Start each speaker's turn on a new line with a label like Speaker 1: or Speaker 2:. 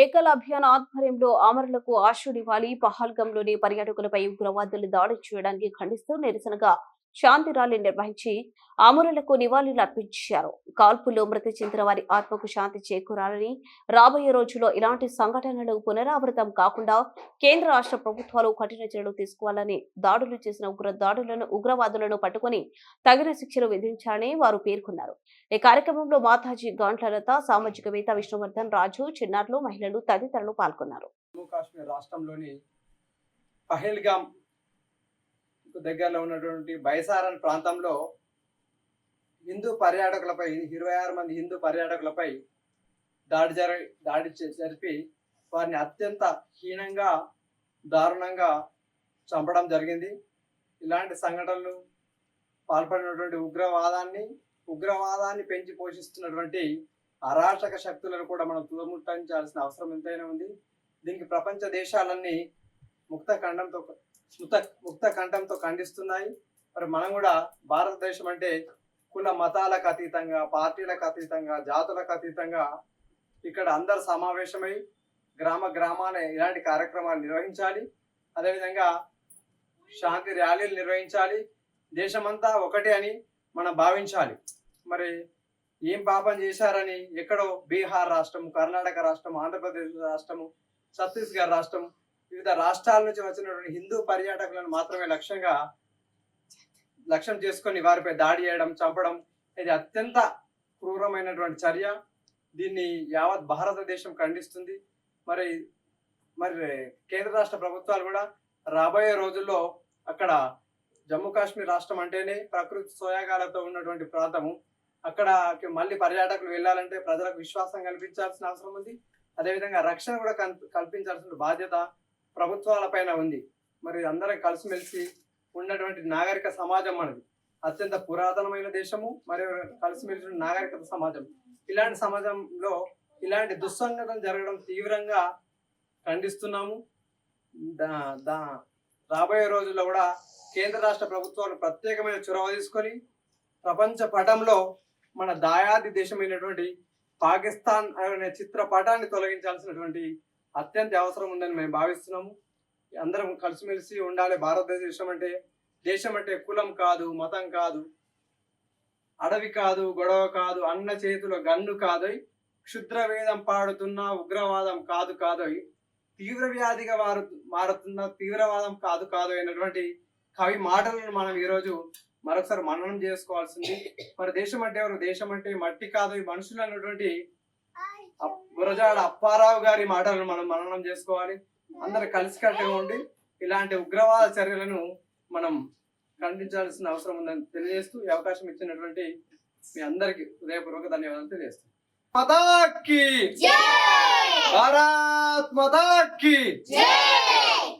Speaker 1: ఏకల్ అభియాన్ ఆధ్వర్యంలో అమరులకు ఆశుడివ్వాలి. పహల్గంలోని పర్యాటకులపై ఉగ్రవాదులు దాడి చేయడానికి ఖండిస్తూ నిరసనగా శాంతి ర్యాలీ నిర్వహించి అమరులకు నివాళులు అర్పించారు. కాల్పుల్లో మృతి చెందిన వారి ఆత్మకు శాంతి చేకూరాలని రాబోయే రోజుల్లో ఇలాంటి సంఘటనలు పునరావృతం కాకుండా కేంద్ర రాష్ట్ర ప్రభుత్వాలు కఠిన చర్యలు తీసుకోవాలని దాడులు చేసిన ఉగ్ర దాడులను ఉగ్రవాదులను పట్టుకొని తగిన శిక్షలు విధించాలని వారు పేర్కొన్నారు. ఈ కార్యక్రమంలో మాతాజీ గాంట్లలత సామాజికవేత్త విష్ణువర్ధన్ రాజు చిన్నారులు మహిళలు తదితరులు పాల్గొన్నారు.
Speaker 2: జమ్మూ కాశ్మీర్ రాష్ట్రంలోని పహల్గామ్ దగ్గరలో ఉన్నటువంటి బైసారన్ ప్రాంతంలో హిందూ పర్యాటకులపై ఇరవై ఆరు మంది హిందూ పర్యాటకులపై దాడి జరి దాడి జరిపి వారిని అత్యంత హీనంగా దారుణంగా చంపడం జరిగింది. ఇలాంటి సంఘటనలు పాల్పడినటువంటి ఉగ్రవాదాన్ని ఉగ్రవాదాన్ని పెంచి పోషిస్తున్నటువంటి అరాచక శక్తులను కూడా మనం తుదముట్టించాల్సిన అవసరం ఎంతైనా ఉంది. దీనికి ప్రపంచ దేశాలన్నీ ముక్త ఖండంతో ముక్త ముక్త కంఠంతో ఖండిస్తున్నాయి. మరి మనం కూడా భారతదేశం అంటే కుల మతాలకు అతీతంగా పార్టీలకు అతీతంగా జాతులకు అతీతంగా ఇక్కడ అందరు సమావేశమై గ్రామ గ్రామాన ఇలాంటి కార్యక్రమాలు నిర్వహించాలి. అదేవిధంగా శాంతి ర్యాలీలు నిర్వహించాలి. దేశమంతా ఒకటే అని మనం భావించాలి. మరి ఏం పాపం చేశారని ఎక్కడో బీహార్ రాష్ట్రం కర్ణాటక రాష్ట్రం ఆంధ్రప్రదేశ్ రాష్ట్రము ఛత్తీస్గఢ్ రాష్ట్రం వివిధ రాష్ట్రాల నుంచి వచ్చినటువంటి హిందూ పర్యాటకులను మాత్రమే లక్ష్యంగా లక్ష్యం చేసుకొని వారిపై దాడి చేయడం చంపడం ఇది అత్యంత క్రూరమైనటువంటి చర్య. దీన్ని యావత్ భారతదేశం ఖండిస్తుంది. మరి మరి కేంద్ర రాష్ట్ర ప్రభుత్వాలు కూడా రాబోయే రోజుల్లో అక్కడ జమ్మూ కాశ్మీర్ రాష్ట్రం అంటేనే ప్రకృతి సోయాగాలతో ఉన్నటువంటి ప్రాంతము. అక్కడ మళ్ళీ పర్యాటకులు వెళ్ళాలంటే ప్రజలకు విశ్వాసం కల్పించాల్సిన అవసరం ఉంది. అదేవిధంగా రక్షణ కూడా కల్పించాల్సిన బాధ్యత ప్రభుత్వాల పైన ఉంది. మరి అందరం కలిసిమెలిసి ఉన్నటువంటి నాగరిక సమాజం మనది. అత్యంత పురాతనమైన దేశము మరియు కలిసిమెలిసిన నాగరికత సమాజం. ఇలాంటి సమాజంలో ఇలాంటి దుస్సంగతం జరగడం తీవ్రంగా ఖండిస్తున్నాము. దా- దా రాబోయే రోజుల్లో కూడా కేంద్ర రాష్ట్ర ప్రభుత్వాలు ప్రత్యేకమైన చొరవ తీసుకొని ప్రపంచ పటంలో మన దాయాది దేశమైనటువంటి పాకిస్తాన్ అనే చిత్రపటాన్ని తొలగించాల్సినటువంటి అత్యంత అవసరం ఉందని మేము భావిస్తున్నాము. అందరం కలిసిమెలిసి ఉండాలి. భారతదేశం అంటే దేశం అంటే కులం కాదు మతం కాదు అడవి కాదు గొడవ కాదు అన్న చేతుల గన్ను కాదోయ్ క్షుద్ర వేదం పాడుతున్న ఉగ్రవాదం కాదు కాదోయ్ తీవ్ర వ్యాధిగా మారు మారుతున్న తీవ్రవాదం కాదు కాదు అయినటువంటి కవి మాటలను మనం ఈరోజు మరొకసారి మననం చేసుకోవాల్సింది. మరి దేశం అంటే ఎవరు? దేశం అంటే మట్టి కాదు మనుషులు అన్నటువంటి గురజాడ అప్పారావు గారి మాటలను మనం మననం చేసుకోవాలి. అందరు కలిసికట్టుగా ఉండి ఇలాంటి ఉగ్రవాద చర్యలను మనం ఖండించాల్సిన అవసరం ఉందని తెలియజేస్తూ ఈ అవకాశం ఇచ్చినటువంటి మీ అందరికి హృదయపూర్వక ధన్యవాదాలు తెలియజేస్తాను మతాకి! భారత్ మతాకి!